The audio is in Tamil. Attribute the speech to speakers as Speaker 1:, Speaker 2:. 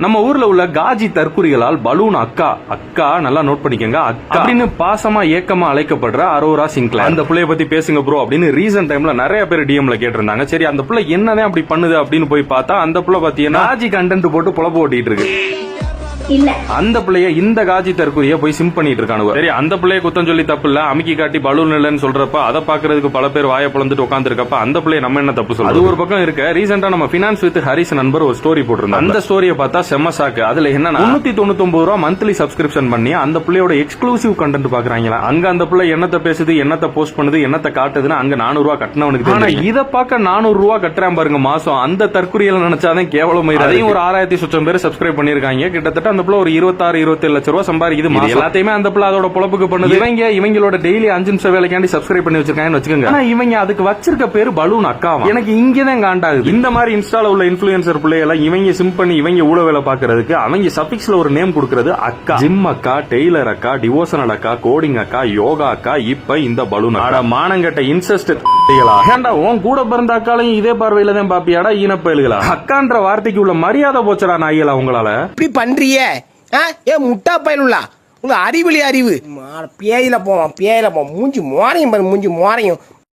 Speaker 1: நம்ம ஊர்ல உள்ள காஜி தற்குறிகளால் பலூன் அக்கா அக்கா நல்லா நோட் பண்ணிக்கங்க அக்கா. அப்படின்னு பாசமா ஏக்கமா அழைக்கப்படுற அரோரா சிங்க்ல அந்த புள்ளைய பத்தி பேசுங்க ப்ரோ அப்படின்னு ரீசன்ட் டைம்ல நிறைய பேர் டிஎம்ல கேட்டிருந்தாங்க. சரி அந்த புள்ள என்னதான் அப்படி பண்ணுது அப்படின்னு போய் பார்த்தா அந்த புள்ள பாத்தீங்கன்னா காஜி கண்டென்ட் போட்டு பொழப்பு ஓட்டிட்டு இருக்கு. அந்த பிள்ளைய இந்த காஜி தற்கொலைய போய் சிம் பண்ணிட்டு இருக்கானுவ சரி அந்த பிள்ளைய குத்தம் சொல்லி தப்பு இல்ல. அமுக்கி காட்டி பலூன் இல்லைன்னு சொல்றப்ப அதை பாக்குறதுக்கு பல பேர் வாய பிளந்துட்டு உட்காந்துருக்கப்ப அந்த பிள்ளைய நம்ம என்ன தப்பு சொல்றது? அது ஒரு பக்கம் இருக்க. ரீசெண்டா நம்ம பினான்ஸ் வித் ஹரிஸ் நண்பர் ஒரு ஸ்டோரி போட்டிருந்தோம் அந்த ஸ்டோரியை பார்த்தா செம்ம சாக்கு அதுல என்னன்னா முன்னூத்தி தொண்ணூத்தி ஒன்பது ரூபா மந்த்லி சப்ஸ்கிரிப்ஷன் பண்ணி அந்த பிள்ளையோட எக்ஸ்க்ளூசிவ் கண்டென்ட் பாக்குறாங்களா? அங்க அந்த பிள்ளை என்னத்த பேசுது என்னத்த போஸ்ட் பண்ணுது என்னத்த காட்டுதுன்னு அங்க நானூறு ரூபா கட்டினவனுக்கு ஆனா இத பார்க்க நானூறு ரூபா கட்டுறான் பாருங்க மாசம். அந்த தற்கொலையில நினைச்சாதான் கேவலம் அதையும் ஒரு ஆறாயிரத்தி சொச்சம் பேர் சப்ஸ்கிரைப் பண்ணிருக்காங்க கிட்டத்தட்ட அந்த பிள்ளை ஒரு இருபத்தாறு இருபத்தேழு லட்சம் ரூபா சம்பாதிக்குது. மாசம். எல்லாத்தையுமே அந்த பிள்ளை அதோட பொழப்புக்கு பண்ணுது. இவங்க இவங்களோட டெய்லி அஞ்சு நிமிஷம் வேலைக்காண்டி சப்ஸ்கிரைப் பண்ணி வச்சிருக்காங்கன்னு வச்சுக்கோங்க. ஆனா இவங்க அதுக்கு வச்சிருக்க பேரு பலூன் அக்காவா? எனக்கு இங்கதான் காண்டாகுது. இந்த மாதிரி இன்ஸ்டால உள்ள இன்ஃபுளுசர் பிள்ளைகளை இவங்க சிம் பண்ணி இவங்க ஊழ வேலை பாக்குறதுக்கு அவங்க சபிக்ஸ்ல ஒரு நேம் கொடுக்கறது அக்கா. ஜிம் அக்கா டெய்லர் அக்கா டிவோஷனல் அக்கா கோடிங் அக்கா யோகா அக்கா இப்ப இந்த பலூன் அக்கா. மானங்கட்ட இன்செஸ்ட் ஏண்டா உன் கூட பிறந்த அக்காலையும் இதே பார்வையில தான் பாப்பியாடா ஈனப்பயல்களா? அக்கான்ற வார்த்தைக்கு உள்ள மரியாதை போச்சடா நாய்களா உங்களால?
Speaker 2: இப்படி பண்றியே ஆ? ஏ முட்டா பயலுள்ளா உங்களுக்கு அறிவிலி அறிவு. பேயில போவான் பேயில போவான். மூஞ்சி மோரையும் பாரு மூஞ்சி மோரையும்.